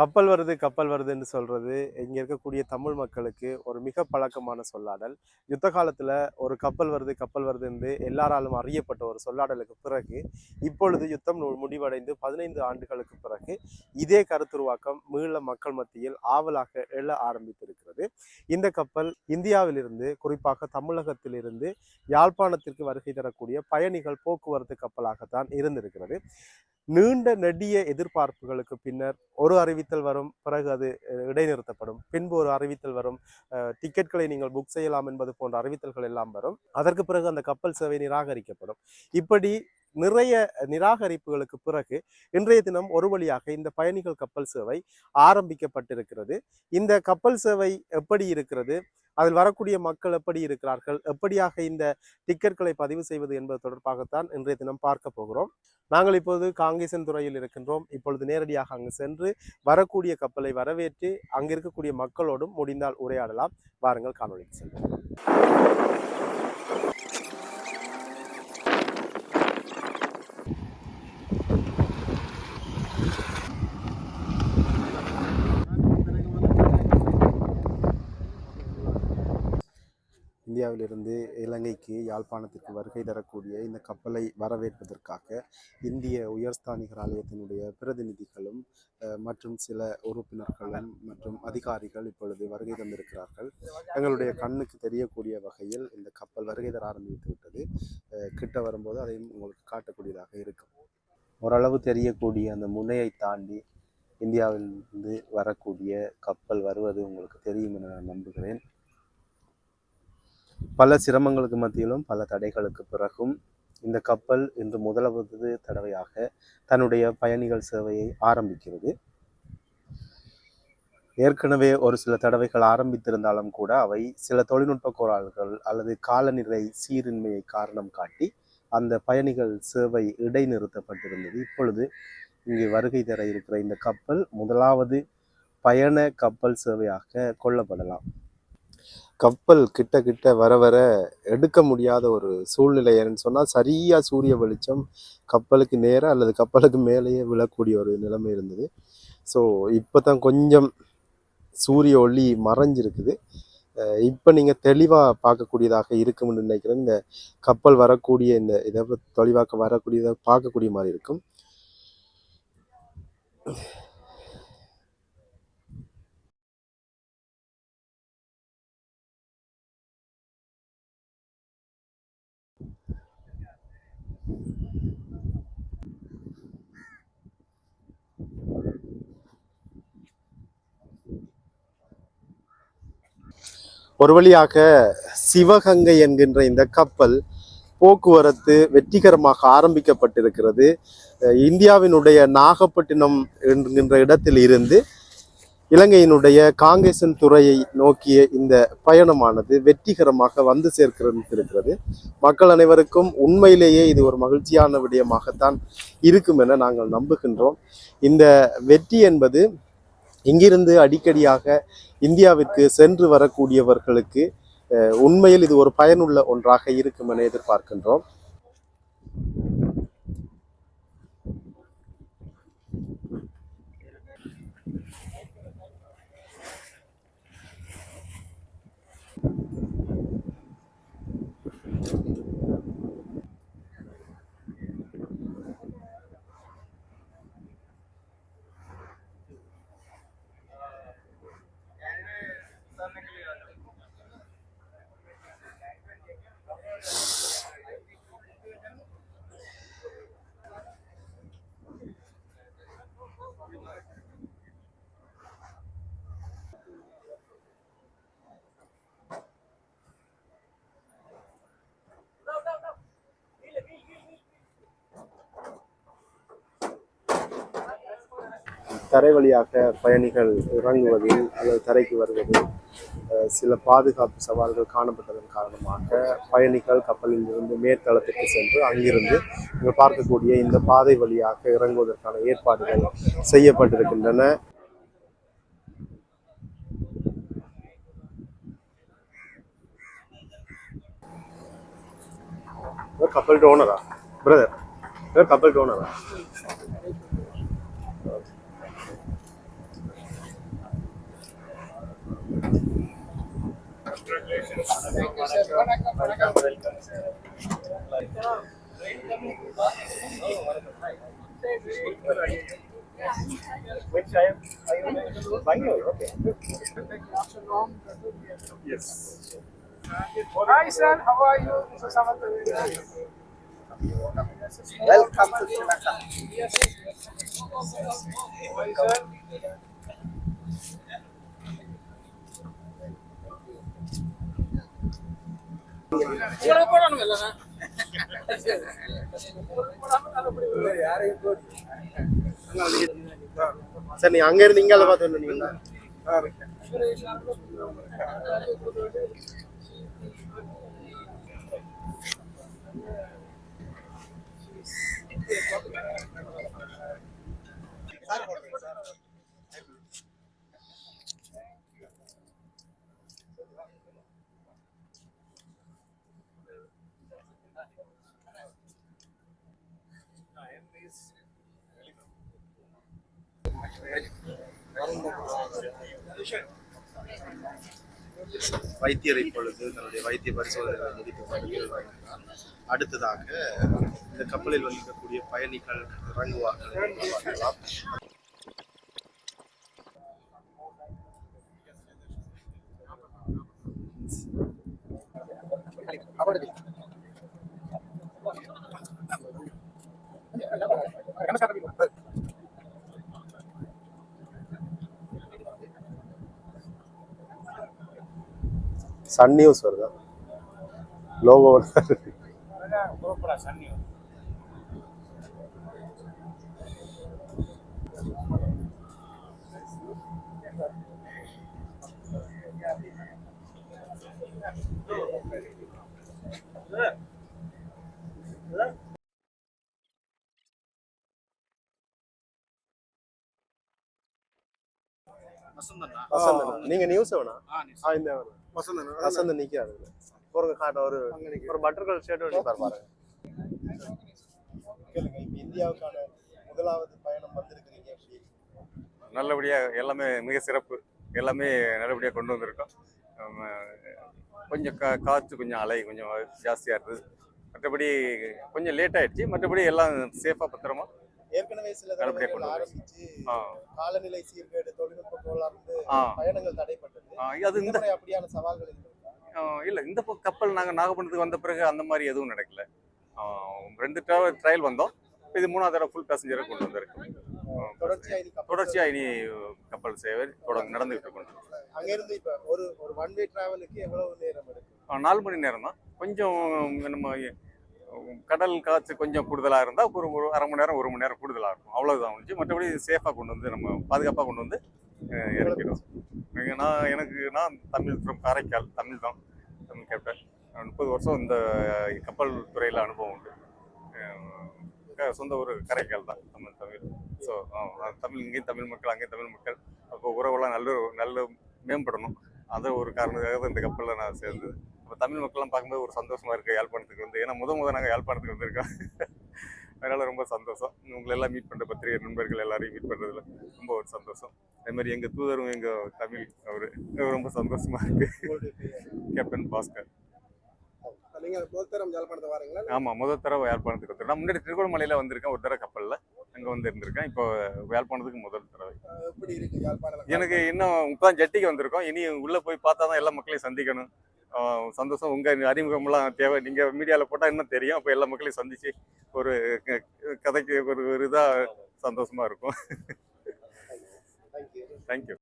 கப்பல் வருது கப்பல் வருதுன்னு சொல்றது இங்க இருக்கக்கூடிய தமிழ் மக்களுக்கு ஒரு மிக பழக்கமான சொல்லாடல். யுத்த காலத்துல ஒரு கப்பல் வருது கப்பல் வருதுன்னு எல்லாராலும் அறியப்பட்ட ஒரு சொல்லாடலுக்கு பிறகு இப்பொழுது யுத்தம் முடிவடைந்து பதினைந்து ஆண்டுகளுக்கு பிறகு இதே கருத்துருவாக்கம் மீள மக்கள் மத்தியில் ஆவலாக எழ ஆரம்பித்திருக்கிறது. இந்த கப்பல் இந்தியாவிலிருந்து குறிப்பாக தமிழகத்திலிருந்து யாழ்ப்பாணத்திற்கு வருகை தரக்கூடிய பயணிகள் போக்குவரத்து கப்பலாகத்தான் இருந்திருக்கிறது. நீண்ட நெடிய எதிர்பார்ப்புகளுக்கு பின்னர் ஒரு அறிவித்தல் வரும் பிறகு அது இடைநிறுத்தப்படும். பின்பு ஒரு அறிவித்தல் வரும். டிக்கெட்களை நீங்கள் புக் செய்யலாம் என்பது போன்ற அறிவித்தல்கள் எல்லாம் வரும். அதற்கு பிறகு அந்த கப்பல் சேவை நிராகரிக்கப்படும். இப்படி நிறைய நிராகரிப்புகளுக்கு பிறகு இன்றைய தினம் ஒரு வழியாக இந்த பயணிகள் கப்பல் சேவை ஆரம்பிக்கப்பட்டிருக்கிறது. இந்த கப்பல் சேவை எப்படி இருக்கிறது? அதில் வரக்கூடிய மக்கள் எப்படி இருக்கிறார்கள்? எப்படியாக இந்த டிக்கெட்களை பதிவு செய்வது என்பது தொடர்பாகத்தான் இன்றைய தினம் பார்க்க போகிறோம். நாங்கள் இப்போது காங்கேசன் துறையில் இருக்கின்றோம். இப்பொழுது நேரடியாக அங்கு சென்று வரக்கூடிய கப்பலை வரவேற்று அங்கு இருக்கக்கூடிய மக்களோடும் முடிந்தால் உரையாடலாம். வாருங்கள் காணொலிக்கு செல்வோம். இந்தியாவிலிருந்து இலங்கைக்கு யாழ்ப்பாணத்திற்கு வருகை தரக்கூடிய இந்த கப்பலை வரவேற்பதற்காக இந்திய உயர்ஸ்தானிகர் ஆலயத்தினுடைய பிரதிநிதிகளும் மற்றும் சில உறுப்பினர்களும் மற்றும் அதிகாரிகள் இப்பொழுது வருகை தந்திருக்கிறார்கள். எங்களுடைய கண்ணுக்கு தெரியக்கூடிய வகையில் இந்த கப்பல் வருகை தர ஆரம்பித்து விட்டது. கிட்ட வரும்போது அதையும் உங்களுக்கு காட்டக்கூடியதாக இருக்கும். ஓரளவு தெரியக்கூடிய அந்த முனையை தாண்டி இந்தியாவிலிருந்து வரக்கூடிய கப்பல் வருவது உங்களுக்கு தெரியும் என நான் நம்புகிறேன். பல சிரமங்களுக்கு மத்தியிலும் பல தடைகளுக்கு பிறகும் இந்த கப்பல் இன்று முதலாவது தடவையாக தன்னுடைய பயணிகள் சேவையை ஆரம்பிக்கிறது. ஏற்கனவே ஒரு சில தடவைகள் ஆரம்பித்திருந்தாலும் கூட அவை சில தொழில்நுட்ப கோளாறுகள் அல்லது காலநிலை சீரின்மையை காரணம் காட்டி அந்த பயணிகள் சேவை இடைநிறுத்தப்பட்டிருந்தது. இப்பொழுது இங்கே வருகை தர இருக்கிற இந்த கப்பல் முதலாவது பயண கப்பல் சேவையாக கொள்ளப்படலாம். கப்பல் கிட்ட கிட்ட வர வர எடுக்க முடியாத ஒரு சூழ்நிலை ஏன்னு சொன்னால் சரியாக சூரிய வெளிச்சம் கப்பலுக்கு நேராக அல்லது கப்பலுக்கு மேலேயே விழக்கூடிய ஒரு நிலைமை இருந்தது. ஸோ இப்போ தான் கொஞ்சம் சூரிய ஒளி மறைஞ்சிருக்குது. இப்போ நீங்கள் தெளிவாக பார்க்கக்கூடியதாக இருக்கும்னு நினைக்கிறேன். இந்த கப்பல் வரக்கூடிய இந்த இதை தெளிவாக்க வரக்கூடியதாக பார்க்கக்கூடிய மாதிரி இருக்கும். ஒரு வழியாக சிவகங்கை என்கின்ற இந்த கப்பல் போக்குவரத்து வெற்றிகரமாக ஆரம்பிக்கப்பட்டிருக்கிறது. இந்தியாவினுடைய நாகப்பட்டினம் என்கின்ற இடத்தில் இருந்து இலங்கையினுடைய காங்கேசன் துறையை நோக்கிய இந்த பயணமானது வெற்றிகரமாக வந்து சேர்க்கிறது மக்கள் அனைவருக்கும் உண்மையிலேயே இது ஒரு மகிழ்ச்சியான விடயமாகத்தான் இருக்கும் என நாங்கள் நம்புகின்றோம். இந்த வெற்றி என்பது இங்கிருந்து அடிக்கடியாக இந்தியாவிற்கு சென்று வரக்கூடியவர்களுக்கு உண்மையில் இது ஒரு பயனுள்ள ஒன்றாக இருக்கும் என எதிர்பார்க்கின்றோம். தரை வழியாக பயணிகள் இறங்குவதில் அல்லது தரைக்கு வருவதில் சில பாதுகாப்பு சவால்கள் காணப்பட்டதன் காரணமாக பயணிகள் கப்பலில் இருந்து மேற்தளத்திற்கு சென்று அங்கிருந்து நீங்கள் பார்க்கக்கூடிய இந்த பாதை வழியாக இறங்குவதற்கான ஏற்பாடுகள் செய்யப்பட்டிருக்கின்றன. கப்பல் டோனரா பிரதர் கப்பல் டோனரா Which I am, I am okay. Yes. Hi sir, how are you? This is. Welcome to. Yes, சரி நீ அங்க இருந்து இங்கால பார்த்து வந்தீங்களா? வைத்தியர் இப்பொழுது தன்னுடைய வைத்திய பரிசோதனைகளை முடித்து அடுத்ததாக இந்த கப்பலில் வந்திருக்கக்கூடிய பயணிகள் இறங்குவார்கள். அப்படி சன் நியூஸ் வருதா? லோகோ வசந்தன் நீங்க நியூஸ் வேணா. ஆ இந்த வேணும் வசந்தன் நிக்கிறாரு ஒரு காட்ட ஒரு ஒரு பட்டர்கள் ஷர்ட் ஒன்று பாரு பாருங்க கேளுங்க இப்ப இந்தியாவுக்கான முதலாவது பயணம் வந்திருக்கிறீங்க நல்லபடியாக எல்லாமே மிக சிறப்பு. எல்லாமே நல்லபடியாக கொண்டு வந்திருக்கோம். கொஞ்சம் கா காற்று கொஞ்சம் அலை கொஞ்சம் ஜாஸ்தியாக இருந்தது. மற்றபடி கொஞ்சம் லேட் ஆயிடுச்சு. மற்றபடி எல்லாம் சேஃபாக பத்திரமா ஏற்கனவே சில தடவைகள். ஆரம்பிச்சு காலநிலை சீர்கேடு தொழில்நுட்ப கோளாறு பயணங்கள் தடைப்பட்டது. அது இந்த அப்படியான சவால்கள்? இல்லை இந்த கப்பல் நாங்கள் நாகப்பட்டினத்துக்கு வந்த பிறகு அந்த மாதிரி எதுவும் நடக்கல. ரெண்டு ட்ராவல் ட்ரையல் வந்தோம். இது மூணாவது தடவை ஃபுல் பேசஞ்சரை கொண்டு வந்திருக்கோம் ஆ, தொடர்ச்சியா இனி கப்பல் சேவை தொடர்ந்து நடந்துகிட்டு இருக்கோம் அங்க இருந்து இப்ப ஒரு ஒரு ஒன் வே டிராவலுக்கு எவ்வளவு நேரம் நாலு மணி நேரம் தான் கொஞ்சம் நம்ம கடல் காற்று கொஞ்சம் கூடுதலாக இருந்தால் ஒரு ஒரு அரை மணி நேரம் ஒரு மணி நேரம் கூடுதலாக இருக்கும். அவ்வளோதான் வந்துச்சு மற்றபடி சேஃபாக கொண்டு வந்து நம்ம பாதுகாப்பாக கொண்டு வந்து அஹ், இறக்கிடும் நான் எனக்கு நான் தமிழ் ஃப்ரம் காரைக்கால் தமிழ் தான் தமிழ் கேப்டன். முப்பது வருஷம் இந்த கப்பல் துறையில் அனுபவம் உண்டு. க- சொந்த ஊர் காரைக்கால் தான் தமிழ் தமிழ். ஸோ தமிழ் இங்கேயும் தமிழ் மக்கள் அங்கேயும் தமிழ் மக்கள். அப்போ உறவெல்லாம் நல்ல நல்ல மேம்படணும். அது ஒரு காரணத்துக்காக தான் இந்த கப்பலில் நான் சேர்ந்தது. அப்போ தமிழ் மக்கள்லாம் பார்க்கும்போது ஒரு சந்தோஷமா இருக்கு யாழ்ப்பாணத்துக்கு வந்து. ஏன்னா முத முத நாங்கள் யாழ்ப்பாணத்துக்கு வந்திருக்கோம். அதனால ரொம்ப சந்தோஷம். உங்களை எல்லாம் மீட் பண்ணுற பத்திரிகை நண்பர்கள் எல்லாரையும் மீட் பண்ணுறதுல ரொம்ப ஒரு சந்தோஷம். அதே மாதிரி எங்கள் தூதரும் எங்கள் தமிழ் அவர் ரொம்ப சந்தோஷமா இருக்கு. உங்களுடைய பெயர்? கேப்டன் பாஸ்கர் ஆமாம் முதல் தடவை யாழ்ப்பாணத்துக்கு வந்துருக்கேன் நான் முன்னாடி திருகோணமலையில் வந்திருக்கேன். ஒரு தடவை கப்பலில் அங்கே வந்து இருந்திருக்கேன் இப்போ யாழ்ப்பாணத்துக்கு முதல் தடவை. எனக்கு இன்னும் இப்பதான் ஜட்டிக்கு வந்திருக்கோம். இனி உள்ள போய் பார்த்தா தான் எல்லா மக்களையும் சந்திக்கணும். சந்தோஷம். உங்க அறிமுகம்லாம் தேவை. நீங்க மீடியால போட்டா இன்னும் தெரியும். அப்போ எல்லா மக்களையும் சந்திச்சு ஒரு கதைக்கு ஒரு ஒரு இதா சந்தோஷமா இருக்கும். தேங்க்யூ